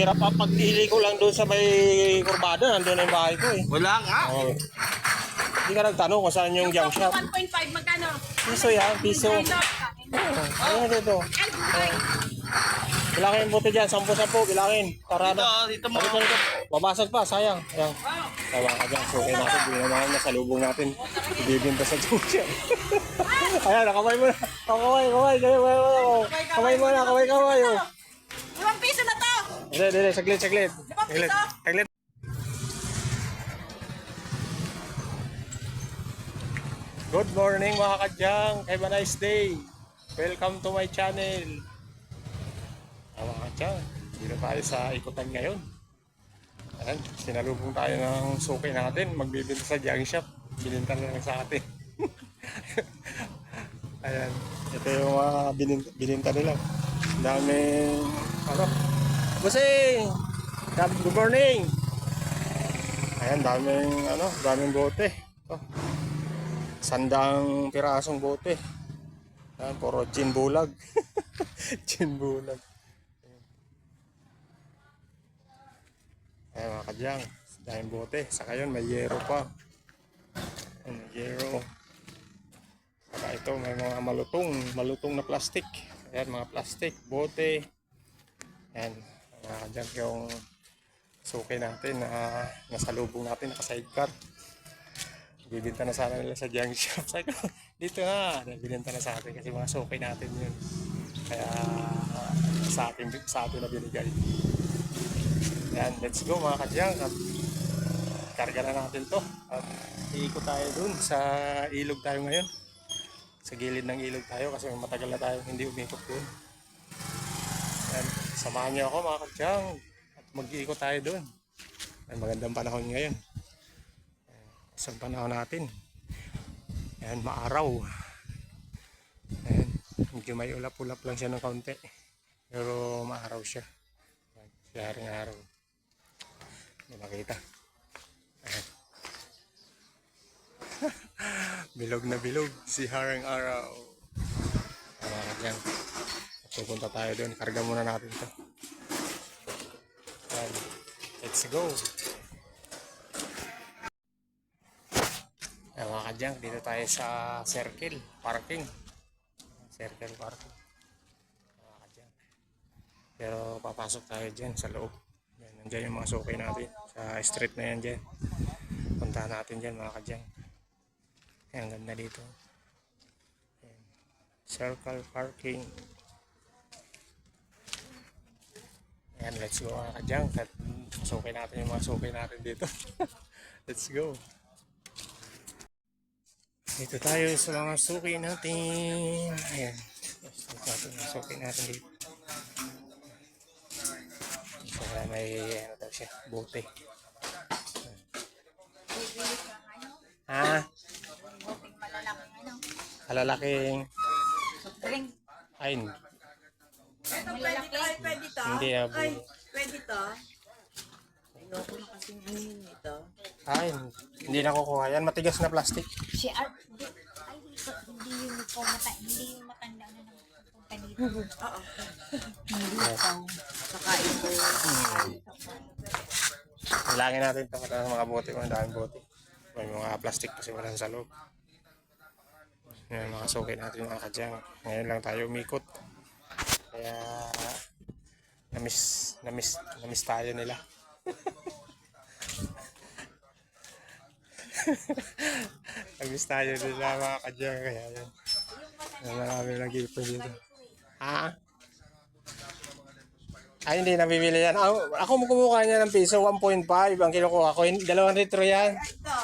sinabi sa yung hirap ah, pag ko lang doon sa may kurbada, nandun na yung bahay ko eh. Wala nga. Oh. Hindi ka nagtanong kung saan yung junk shop. 1.5 magkano? Piso yan, piso. Ano dito? Bilangin buti dyan, sampu-sampu, bilangin. Para Dito, na. dito mo. Dito, dito. Babasag pa, sayang. Ayan. Tama ka dyan. So, okay natin. Hindi naman nasa lubong natin. Ibibinta sa Jumshan. Ayan, nakamay mo na. Kamay, kamay, kamay, kamay, kamay. Kamay mo na, kamay, kamay. Oh. Limang piso Hindi, hindi, saglit, saglit. Saglit, saglit. Good morning mga kadyang. Have a nice day. Welcome to my channel. Ah, mga kadyang, dito tayo sa ikutan ngayon. Ayan, sinalubong tayo ng suki natin. Magbibinta sa junk shop. Bininta na lang sa atin. Ayan, ito yung mga bininta, bininta nila. Ang daming, ano, Busing! Good morning! Ayan, daming, ano, daming bote. Oh. Sandang pirasong bote. Ayan, puro gin bulag. gin bulag. Ayan mga kadyang, daming bote. Saka yun, may yero pa. Ayan, may yero. Saka ito, may mga malutong, malutong na plastic. Ayan, mga plastic, bote. Ayan, mga kadyang yung suki natin na nasa lubong natin, naka sidecar. Bibinta na sana nila sa junk shop. Ko, dito na. Binenta na sa atin kasi mga suki natin yun. Kaya ah, sa atin, sa atin na binigay. Yan, let's go mga kadyang. At karga na natin to. At iikot tayo dun sa ilog tayo ngayon. Sa gilid ng ilog tayo kasi matagal na tayo hindi umikot dun. Samahan niyo ako mga kadyang. At mag-iikot tayo dun. Ay, magandang panahon ngayon. Isang panahon natin. Ayan, maaraw. Ayan, medyo may ulap-ulap lang siya ng kaunti. Pero maaraw siya. Ayan, siyaring araw. Hindi makita. Ayan. bilog na bilog si Haring Araw. Ayan, yan. Pupunta tayo doon. Karga muna natin to. Ayan. Let's go. Ayan, mga kadyang, dito tayo sa circle, parking. Circle parking. Ayan, mga kadyang. Pero papasok tayo dyan sa loob. Yan, nandiyan yung mga suki natin. Sa street na yan dyan. Puntahan natin dyan mga kadyang. Ayan, ganda dito. Ayan. Circle parking. Ayan, let's go mga kadyang. Suki natin yung mga suki natin dito. let's go. Dito tayo sa mga suki natin. Ayan. Dito natin yung suki natin dito. So, may ano daw siya, bote. Ha? Kalalaking Drink. ay Ito pwede to, ay pwede to. Hindi, ah, bu- Ay, pwede to. Ayoko na kasi ano yun ito. ay hindi na kukuha yan matigas na plastic. Si Art, di, ay, hindi yung ikaw mata, hindi yung matanda na dito. Oo. Hindi ito. Saka ito. Langin natin ito ng mga bote, mga daming bote. May mga plastic kasi wala sa loob. Yan mga suki natin mga kadyang. Ngayon lang tayo umikot. Kaya namiss, namiss, namiss tayo nila. namiss tayo nila mga kadyang. Kaya yan. Marami nag-iipon dito. Ha? Ay, hindi nabibili yan. Ako, ako kumukuha niya ng piso, 1.5 ang kinukuha ko. Dalawang litro yan.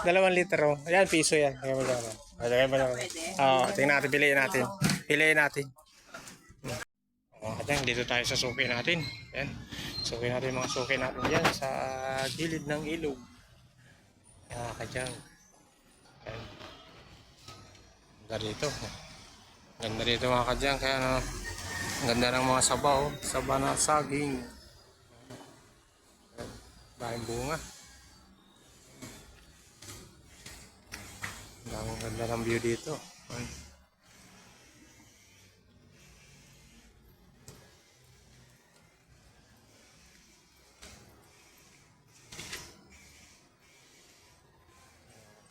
Dalawang litro. Ayan, piso yan. Kaya mo lang. Kaya mo lang. Oo, tingnan natin, piliin natin. Piliin natin. At yan, dito tayo sa suki natin. Ayan. Suki natin mga suki natin yan sa gilid ng ilog. Ayan, kadyang. Ayan. Ganda dito. Ganda dito mga kadyang. Kaya ano, ganda ng mga sabaw. Saba na saging. Daming bunga. Ganda ng view dito.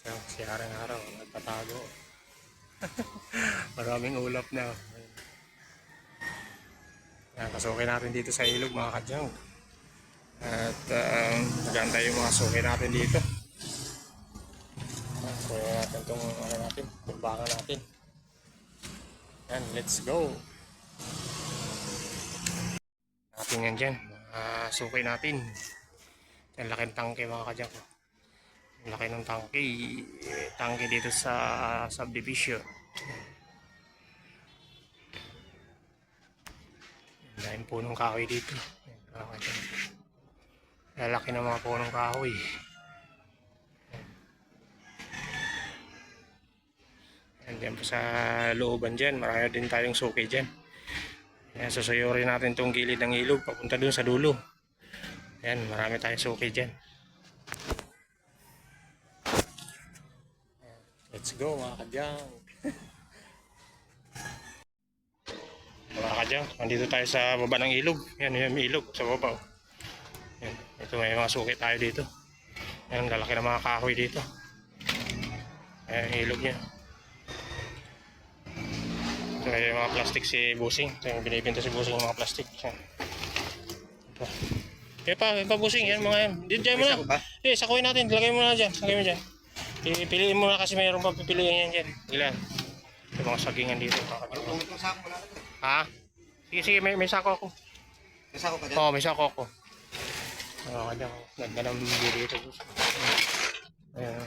Ayan. Si Harang Araw, nagtatago. Maraming ulap na. Yan, pasukin natin dito sa ilog mga kadyang. At um, maganda yung mga suki natin dito. Kuya natin itong ano natin, tumbangan natin. Yan, let's go. Natin yan dyan, mga suki natin. Ang laking tangke mga kadyang. Ang laki ng tangke. Tangke dito sa subdivision. Ang daming punong kahoy dito. Yan. Lalaki ng mga punong kahoy. Andiyan po sa looban dyan. Marami din tayong suki dyan. Ayan, susuyurin natin tong gilid ng ilog papunta dun sa dulo. Ayan, marami tayong suki dyan. Let's go mga kadyang. mga kadyang, nandito tayo sa baba ng ilog. Yan, may ilog sa baba. oh. Yan, ito may mga suki tayo dito. Yan, ang lalaki ng mga kahoy dito. Ayan, yung ilog niya. Ito may mga plastic si Busing. Ito yung binibenta si Busing yung mga plastic. Yan. Ito. Kaya pa, kaya pa Busing. Yan mga yan. Dito dyan mo na. Eh, sakuin natin. Lagay mo na dyan. Lagay mo dyan. Piliin mo na kasi mayroon pa pipiliin yan dyan. Ilan? Yung mga sagingan dito. Tungkol ng sako wala na. Ha? Sige, sige. May, may sako ako. May sako ka dyan? Oo, may sako ako. Oo, kanya ko. Ganda ng video dito. Ayan.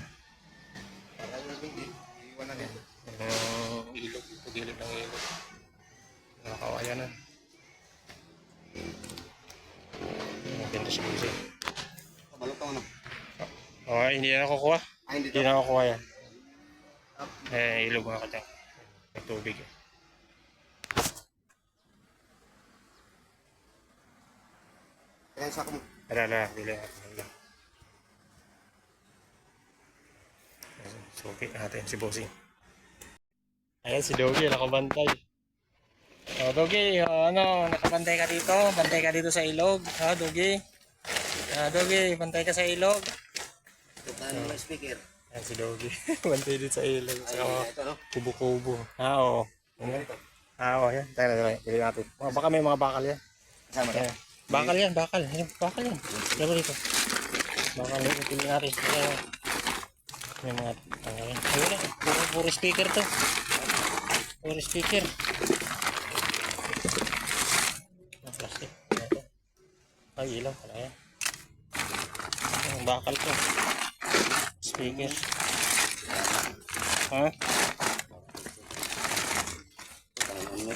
Para yung hindi, iiwan na din. Ayan. Ilog. Gilid ng ilog. Nakakawaya na. Ang ganda si Busing. Kabalok ka mo na. Oo, hindi na nakukuha. Ah, hindi na nakukuha yan. Eh, ilog mga katang. May tubig. eh. Kaya sako mo. Ala, ala, natin. Ala. Ayan, Suki natin si Bossing. Ayan si Dogi, nakabantay. O, Dogi, o, ano, nakabantay ka dito? Bantay ka dito sa ilog. Ha, Dogi? Ah, Dogi, bantay ka sa ilog. Ito ka ng speaker. Ayan si Dogi. bantay dito sa ilog. Sa no? kubo-kubo. Ha, oo. Ayan. Ha, oo, yan. Tayo na, tayo. Bili natin. Mga- Baka may mga bakal yan. Kasama to. Ayan. Bakal yan, bakal. Ayan, bakal yan. Laro dito. Bakal yan, pili natin. Ayan. May mga tanggalin. Ayun na, puro, puro speaker to. Puro speaker. Ang plastic. Ay, ilaw pala yan. Ang bakal to. Speaker. Ha? Ano,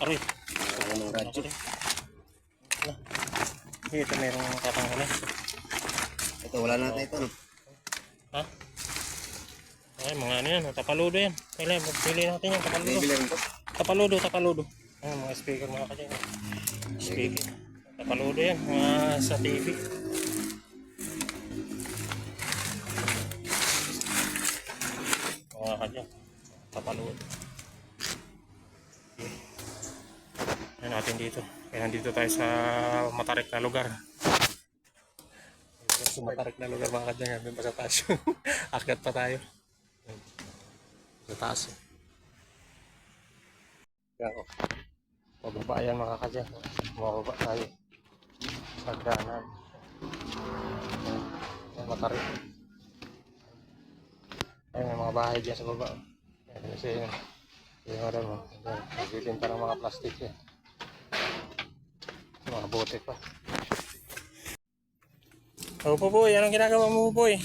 Aroy. ano, ano, radyo. Ito merong tatanggalin. Ito, wala na ito? Ha? Ay, mga ano yan, tapaludo yan. Kailan, pili natin yan, tapaludo. Tapaludo, tapaludo. Ay, mga speaker mga kanya. Speaker. Tapaludo yan, mga sa TV. Tapaludo. Okay. Yan natin dito. Kaya nandito tayo sa matarik na lugar. Sa matarik na lugar mga kanya. Ngayon pa sa taas. Akyat pa tayo. Sa taas. eh. Yan o. Pababa yan mga kadya. Mababa tayo. Sa. Yan, matarik. Ayun, may mga bahay dyan sa baba. Yan, kasi yun. Yung ano mo. Nagbibinta ng mga plastic yan. Mga bote pa. Oh, Pupoy, anong ginagawa mo, Pupoy?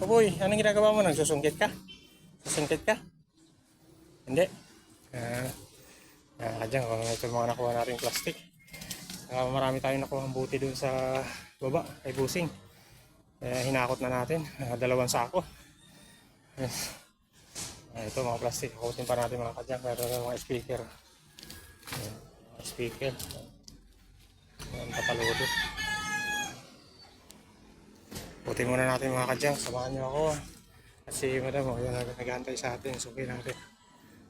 Pupoy, anong ginagawa mo? Nagsusungkit ka? Susungkit ka? Hindi. Ah, ah, dyan, kung ito mga nakuha natin plastic. Ah, marami tayong nakuha ng buti dun sa baba, kay Busing. Eh, hinakot na natin, ah, dalawang sako. Yes. Ah, ito mga plastic, hakutin pa natin mga kadyang, pero mga speaker. Ayan, mga speaker. Ayan, tapaludo. Putin muna natin mga kadyang, samahan niyo ako. Kasi madam, oh, yun, nag- nag-aantay sa atin, suki natin.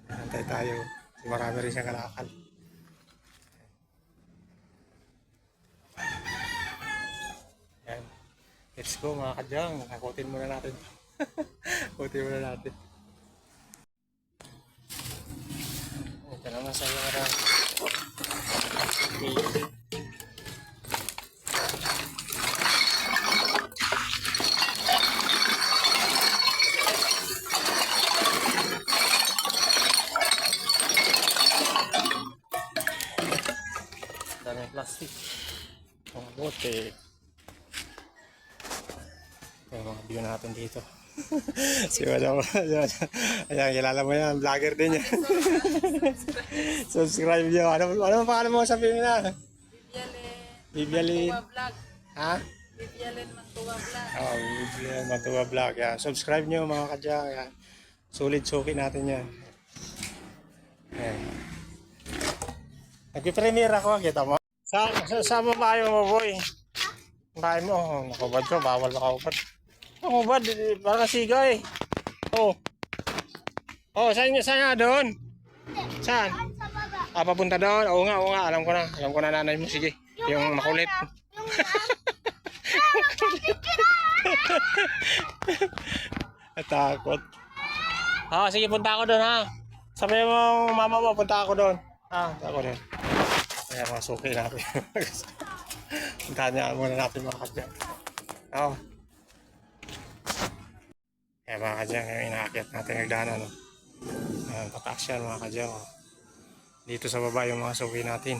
Nag-aantay tayo. Kasi marami rin siyang kalakal. Yan. Let's go mga kadyang, hakutin muna natin. Buti mo na natin. Ito naman sa iyo na. Daming plastic. Mga bote. Yung mga view natin dito. si Madam, ayan, ayan, kilala mo yan, vlogger din yan. Subscribe nyo. Ano, ano pangalan mo sabihin mo na? Bibialin. Vlog. Ha? Bibialin Mantua Vlog. Oo, oh, Bibialin Mantua Vlog. Yan. Subscribe nyo mga kadya. Yan. Solid suki natin yan. Yan. Nag-premiere ako, kita mo. Sa, sa, sa babae mo, boy. Babae mo, oh, nakubad ko, bawal Nakubad, eh, parang siga eh. Oh. Oh, saan, saan nga doon? Saan? Ah, papunta doon? Oo nga, oo nga, alam ko na. Alam ko na nanay mo, sige. Yung makulit. Natakot. Ah, sige, punta ako doon ha. Sabi mo, mama mo, punta ako doon. Ah, punta ako doon. Kaya mga suki natin. Puntahan niya muna natin mga kadyan. Oo. Kaya mga kadyan, yung inaakyat natin nagdaanan. No? Ayan, pataas yan mga kadyan. Oh. Dito sa baba yung mga suki natin.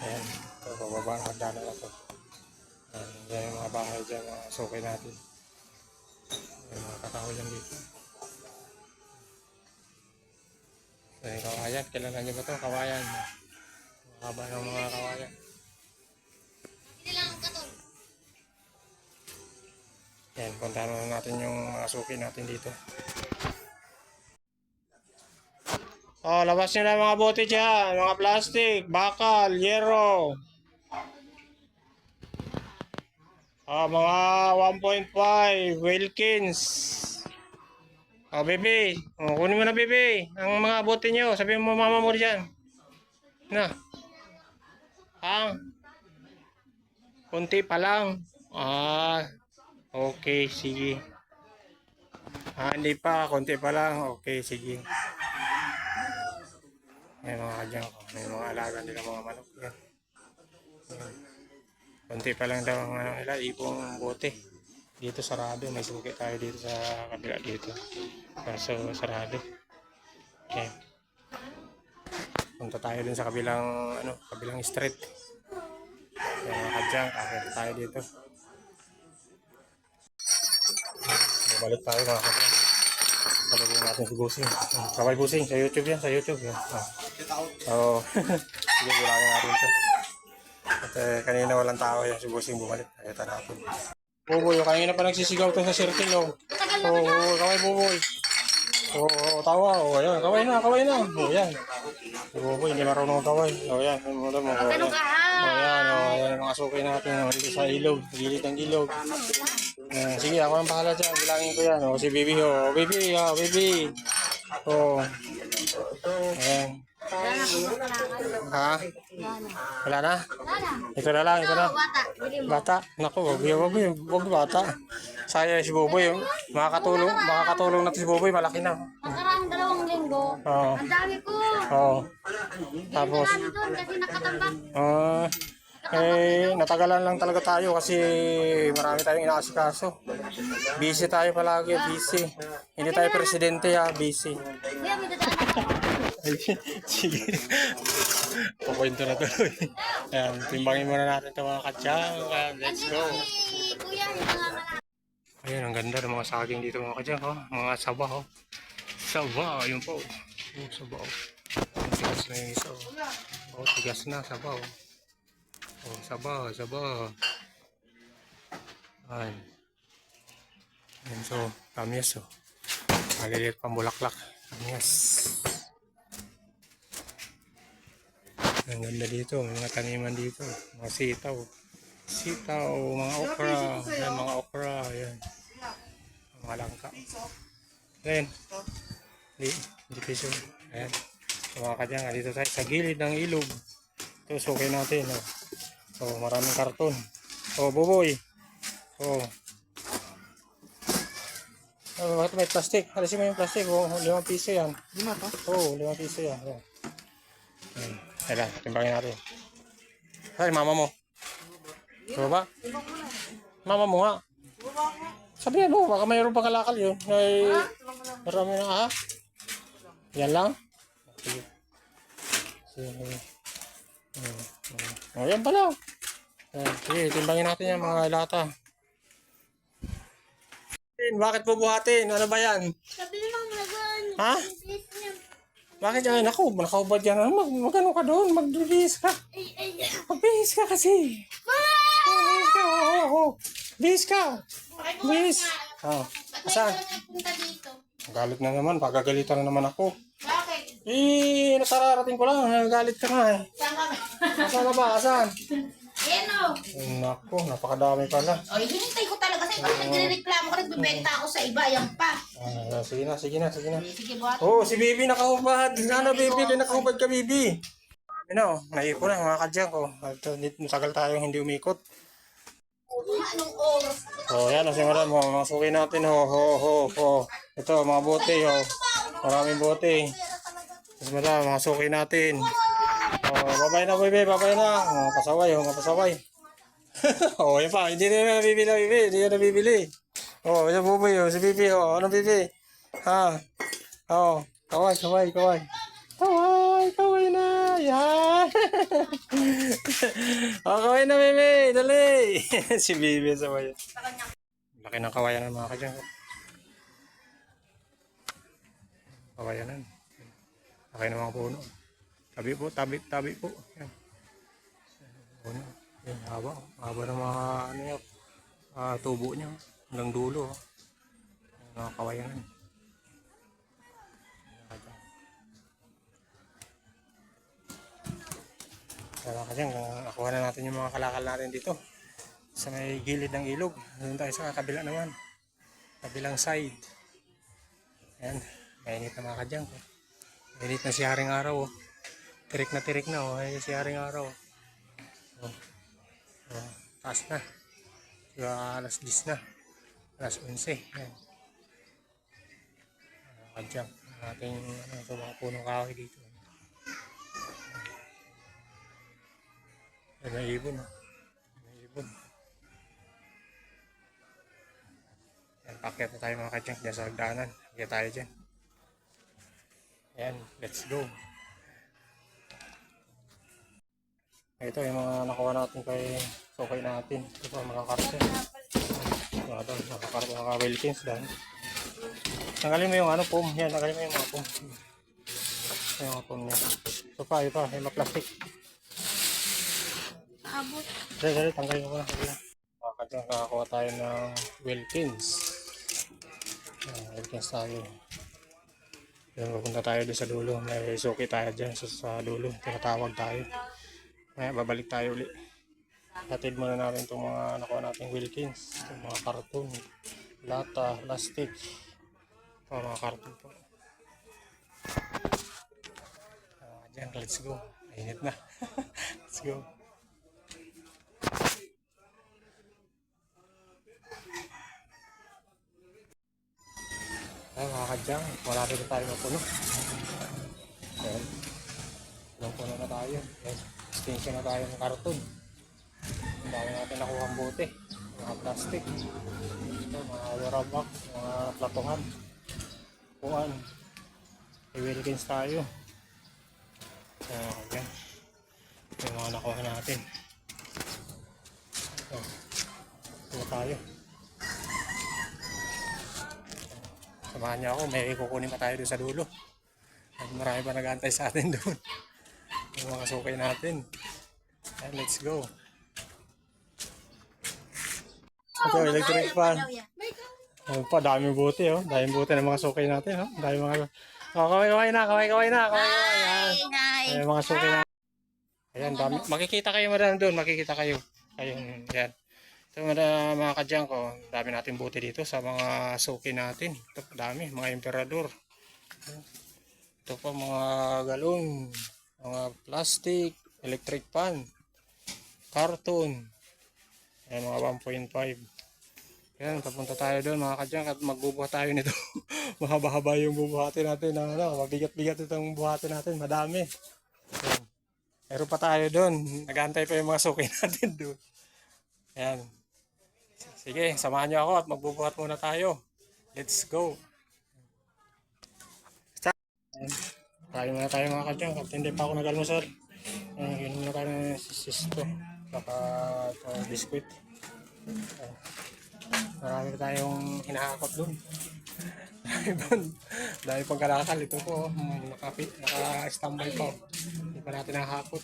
Ayan, ito, bababa ang hagdanan na to. Ayan, yan yung mga bahay dyan, mga suki natin. Yung mga kakahoy yan dito. Ay, kawayan. Kailangan nyo ba ito? Kawayan. Mahaba ng mga kawayan. Yan, punta na natin yung mga suki natin dito. Oh, labas nyo mga bote dyan. Mga plastic, bakal, yero. Ah, mga 1.5 Wilkins. Oh, bebe. Oh, kunin mo na, bebe. Ang mga bote nyo. Sabihin mo mama mo dyan. Na. Ang. Kunti pa lang. Ah. Okay, sige. Ah, hindi pa. Kunti pa lang. Okay, sige. May mga kadyang ko. May mga alaga nila mga manok. Yan. Kunti pa lang daw ang ano nila. Ipong bote. Dito sarado. May suki tayo dito sa kabila dito. Kaso sarado. Okay. Punta tayo din sa kabilang ano, kabilang street. Yan mga kadyang. Kakita tayo dito. Balik tayo mga kadyang. Talagyan natin si Busing. Kaway Busing, sa YouTube yan, sa YouTube yan. Ah. Oo. Sige, bilangin natin ito. At eh, kanina walang tao yan, si Busing bumalik. Kaya natin. Buboy, oh, kanina pa nagsisigaw to sa circle, oh. Oo, oh, kaway Buboy. Oo, oh, tawa, oh, ayan. Kaway na, kaway na. Oh, yan. Si Buboy, hindi marunong kaway. Oh, yan. Ano mo, oh, yan. Oh, yan, oh, ang mga sukay natin. Oh, dito sa ilog, gilid ng ilog. Eh, sige, ako ang bahala dyan. Bilangin ko yan. O, si Bibi, o. Oh, Bibi, ha, Bibi. O. Ayan. Ha? Wala na? Ito na lang, ito na. Bata. Naku, wag yun, wag yun. Wag bata. Sayang si Buboy. oh. Makakatulong, makakatulong natin si Buboy. Malaki na. Nakaraang dalawang linggo, Oo. ang dami ko. Oo. Tapos, Marami doon kasi nakatambak. Ah, eh, natagalan lang talaga tayo kasi marami tayong inaasikaso. Busy tayo palagi, busy. Hindi tayo presidente ha, busy. Ako. Ay, Sige. Pupunto na tuloy. Ayan, timbangin muna natin ito mga kadyang. Let's go. Ayan, ang ganda ng mga saging dito mga kadyang. Oh. Mga saba. Oh. Saba, yun po. Oh, saba. Oh. Tigas na yung isa. Oh, oh tigas na, saba. Oh. Oh, saba, saba. Ayan. Ayan, so, kamyas, oh. Maliliit pang bulaklak. Kamyas. Ang ganda dito, may mga taniman dito. Mga sitaw. Sitaw, mga okra. Ayan, mga okra. Ayan. Mga langka. Ayan. Di, di piso. Ayan. Mga kadyang, dito tayo sa gilid ng ilog. Ito, sukay natin. Oh. Oh, maraming karton. Oh, buboy. Oh. Oh, bakit may plastic? Alisin mo yung plastic. Oh, limang piso yan. Lima to? Oo, oh, limang piso yan. Yan. Hmm. Kailan, timbangin natin. Ay, mama mo. Diba ba? Mama mo nga. Sabihan mo, baka mayroon pang kalakal yun. Ay, marami na ha? Yan lang? Sige. Sige. Hmm. hmm. Oh, yan pala. Yan. Sige, timbangin natin yan mga lata. Bakit bubuhatin? Ano ba yan? Sabi naman lagan. Ha? Please niya. Bakit yan? Ako, nakaubad yan. Mag, mag ano ka doon? Magbihis ka. Ay, ay. Magbihis ka kasi. Magbihis ka. Oo, oo. Bihis ka. Bihis. Oh. Dito. Galit na naman. Pagagalitan na naman ako. Bakit? Eh, nasararating ko lang. Galit ka nga eh. Saan ka? Asan na ba? Asan? Ayan o. Eh, Naku, napakadami pala. O, hinintay ko talaga sa'yo. Bakit nagre-reklamo ka? Nagbibenta ako sa iba. Yan pa. Ah, sige na, sige na, sige na. Sige, buhat. Oh, si Bibi nakahubad. Ano, Bibi? Kaya nakahubad ka, Bibi. Ano, naipo na mga kadyang ko. At uh, dito, tagal tayong hindi umikot. Anong oras? Oh, yan, si madam. Oh, mga suki natin. Ho, ho, ho, ho. Ito, mga bote. Ho. Maraming bote. Si madam, mga suki natin. Oh, babay na, Bibi. Babay na. Oh, pasaway. Oh, mga pasaway. Oh, yun pa. Hindi na nabibili, Bibi. Hindi na nabibili. Oh, yan buboy. Oh, si Bibi. Oh, ano, Bibi? Ha? Oh, kaway, kaway, kaway. Kaway, kaway na. Yan. oh, kaway na, Bibi. Dali. si Bibi sa bayan. Laki ng kawayan ng mga kadyang. Kawayanan. Laki ng mga puno. Tabi po, tabi, tabi po. Yan. Puno. Yan, haba. Haba ng mga ano yan. ah, tubo niya. Hanggang dulo. oh. Mga kawayanan. Kaya kasi nakuha na natin yung mga kalakal natin dito. Sa may gilid ng ilog. Doon tayo sa kabila naman. Kabilang side. Ayan. Mainit na mga kadyang ko. Mainit na si Haring Araw. Oh. Tirik na tirik na. Oh. Ay, si Haring Araw. Oh. Oh. Taas na. Diba, alas 10 na. Alas 11. Ayan. Mga kadyang. Ang ating ano, sa mga punong kahoy dito. Ay, may ibon. Oh. May ibon. Yan, pakyat na tayo mga kadyang dyan sa hagdanan. Hagyan tayo dyan. Ayan, let's go. Ito yung mga nakuha natin kay sukay natin. Ito pa mga karton. Mga doon, mga karton, mga Wilkins dahil. Tanggalin mo yung ano, foam. Yan, tanggalin mo yung mga foam. Yung mga foam niya. Ito pa, ito, yung mga plastic. Abot. Dali, dali, tanggalin ko na. Dali lang. Kakakuha tayo ng Wilkins. Ayan, Wilkins tayo. Yan, pupunta tayo doon sa dulo. May suki tayo dyan sa, sa dulo. Tinatawag tayo. Kaya babalik tayo uli. Hatid muna natin itong mga nakuha nating Wilkins. Itong mga karton, lata, plastic. Ito mga karton po. Ah, dyan, let's go. Mainit na. let's go. Ay, mga kadyang, wala rin tayo mapuno. Ayan. Ilang na tayo. Ayan. Extension na tayo ng karton. Dami natin nakuha ang bote. Mga plastic. Ito, mga warabak, mga platuhan. Puan. I-Wilkins tayo. Kadyang. Ito yung mga nakuha natin. Ito. Ito tayo. Samahan niyo ako, may kukunin pa tayo doon sa dulo. At marami pa nag-aantay sa atin doon. Yung mga sukay natin. And let's go. Ito, electric fan. Ano pa, daming buti oh. Daming buti ng mga sukay natin oh. Daming mga... Oh, kaway-kaway na, kaway-kaway na, kaway-kaway. Yan. Ayan, mga sukay na. Ayan, dami. Makikita kayo madam doon, makikita kayo. Ayun, yan. Ito mga, mga kadyang ko, dami natin buti dito sa mga suki natin. Ito dami, mga emperador. Ito pa mga galon, mga plastic, electric pan, karton. Ayan, mga 1.5. Yan, papunta tayo doon mga kadyang at magbubuhat tayo nito. Mahaba-haba yung bubuhatin natin. Ano, mabigat-bigat itong buhatin natin. Madami. Yan. Meron pa tayo doon. Nagantay pa yung mga suki natin doon. Yan. Sige, samahan niyo ako at magbubuhat muna tayo. Let's go. Tayo muna tayo mga kadyang. At hindi pa ako nag-almusal. Ayan, yun muna tayo ng sisto. Baka uh, biskuit. Ayan. Marami pa tayong hinahakot dun. Dahil doon, dahil pang kalakal, ito po, oh, nakapit, naka-standby pa. oh. Hindi pa natin nakakot.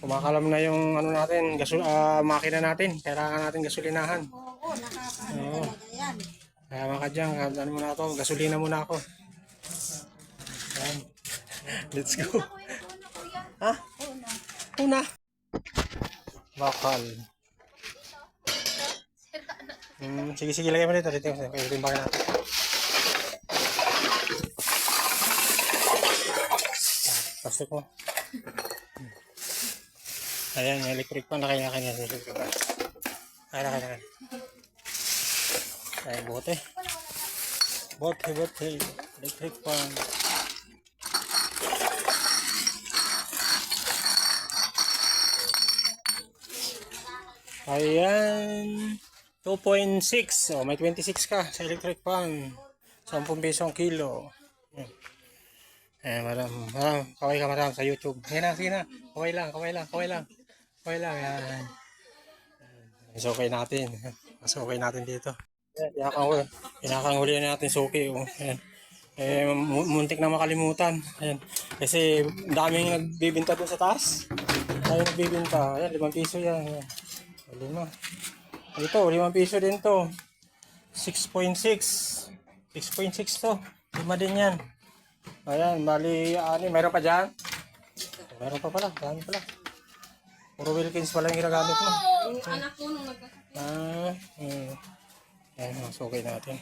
Kumakalam na yung ano natin, gasul ah, makina natin. Kailangan natin gasolinahan. Oo, nakakaano Oo. talaga yan. Kaya mga kadyang, ano muna ako, gasolina muna ako. Ayan. Let's go. Ha? Una. Bakal. Hmm, sige, sige, lagay mo dito. Dito, dito, timbangan natin. Ah, Plastic mo. Hmm. Ayan, yung electric pan. Nakaya na kanya. Pan. Kaya na, kaya na. Ayan, bote. Bote, bote. Electric pan. Ayan. 2.6. Oh, may 26 ka sa electric pan. 10 piso ang kilo. Ayan. Eh, madam, madam, kaway ka madam sa YouTube. Sige na, sige na. Kaway lang, kaway lang, kaway lang. Kaway lang, yan. Mas okay natin. Mas okay natin dito. Ayan, pinakang, na natin suki. Oh. Ayan. Eh, mu- muntik na makalimutan. Ayan. Kasi daming nagbibinta doon sa taas. Tayo nagbibinta. Ayan, 5 piso yan. Ayan. Lima. Ito, 5 piso din to. 6.6. 6.6 to. Lima din yan. Ayan, bali, ani, meron pa dyan? Meron pa pala, dami pala. Puro Wilkins pala yung ginagamit mo. Anak ko nung nagkasakit. Ah, hmm. Ayan, mas okay natin.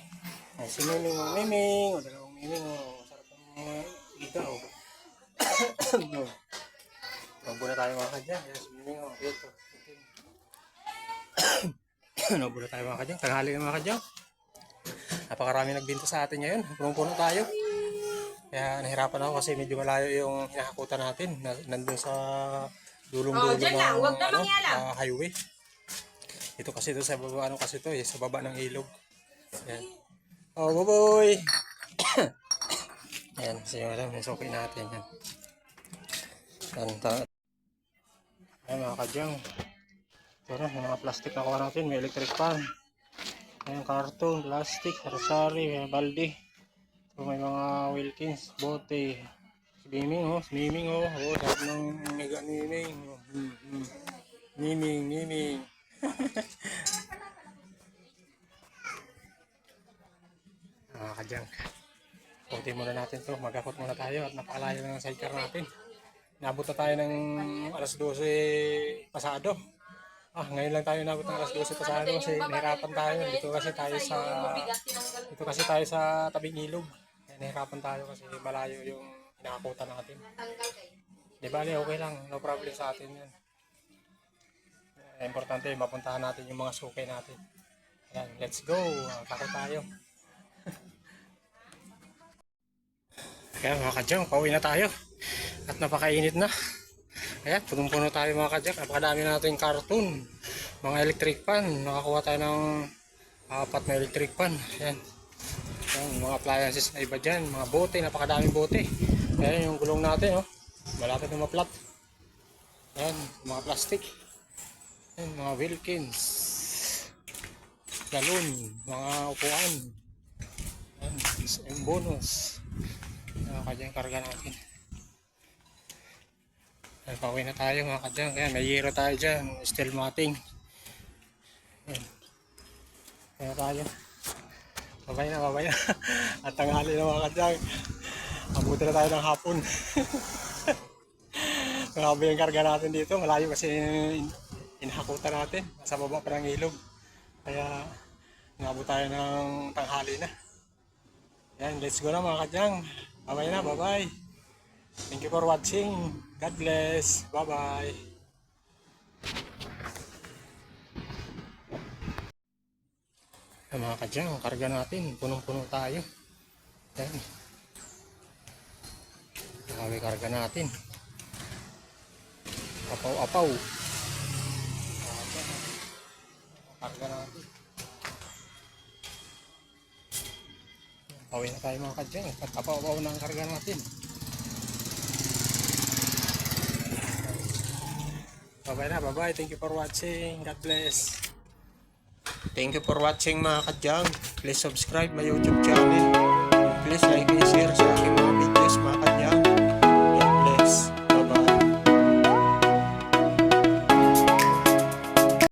Ayan, si Miming, oh, Miming, o dalawang Miming, o, sarap ng igaw. no. Magbo na tayo mga kadyan. Ayan, si Miming, o, dito. Nagbo na tayo mga kadyan. Tanghali na mga kadyan. Napakarami nagbinta sa atin ngayon. Punong-puno tayo. Kaya nahirapan ako kasi medyo malayo yung hinahakutan natin. Na, nandun sa dulong-dulo ng ano, ah, highway. Ito kasi ito sa baba, ano kasi ito eh, sa baba ng ilog. Yan. Oh, boboy! Yan, kasi yung alam, yung suki natin yan. Yan, ta- Ayan mga kadyang. Na, yung mga plastic na kuha natin, may electric fan. Ayan, karton, plastic, sari-sari, may balde. Ito may mga Wilkins, bote. Swimming oh, swimming oh. Oh, sarap ng mega swimming. Oh, hmm, hmm. Miming, miming. Mga kadyang. Puti muna natin to. Magakot muna tayo at napakalayo na ng sidecar natin. Nabot na tayo ng alas 12 pasado. Ah, ngayon lang tayo nabot ng alas 12 pasado kasi nahirapan tayo. Dito kasi tayo sa dito kasi tayo sa tabing ilog. Kaya nahirapan tayo kasi malayo yung hinakakutan natin. Di ba, okay lang. No problem sa atin yan. Eh, importante, mapuntahan natin yung mga sukay natin. Ayan, let's go. Takot tayo. Kaya mga kadyang, pauwi na tayo. At napakainit na. Ayan, punong-puno tayo mga kadyang. Napakadami natin karton. Mga electric pan. Nakakuha tayo ng apat na electric pan. Ayan. Ayan, mga appliances na iba dyan. Mga bote, napakadaming bote. Ayan yung gulong natin. Oh. Malapit na maplat. Ayan, mga plastic. Ayan, mga Wilkins. Galon, mga upuan. Ayan, yung bonus. Mga kadyang karga natin. Ayan, pauwi na tayo mga kadyang. Ayan, may yero tayo dyan. Steel matting. Ayan. Ayan tayo. Babay na, babay na. At tanghali na mga kadyang. Abuti na tayo ng hapon. Grabe yung karga natin dito. Malayo kasi inahakutan natin. Sa baba pa ng ilog. Kaya nabot tayo ng tanghali na. Yan, let's go na mga kadyang. Bye-bye na, bye-bye. Thank you for watching. God bless. Bye-bye. Ay, mga kadyang, ang karga natin. Punong-puno tayo. Yan. Grabe karga natin. Apaw-apaw. Karga natin. Pauwi na tayo mga kadyang. Apaw-apaw na ang karga natin. Bye-bye na, bye-bye. Thank you for watching. God bless. Thank you for watching mga kadyang. Please subscribe my YouTube channel. Please like and share sa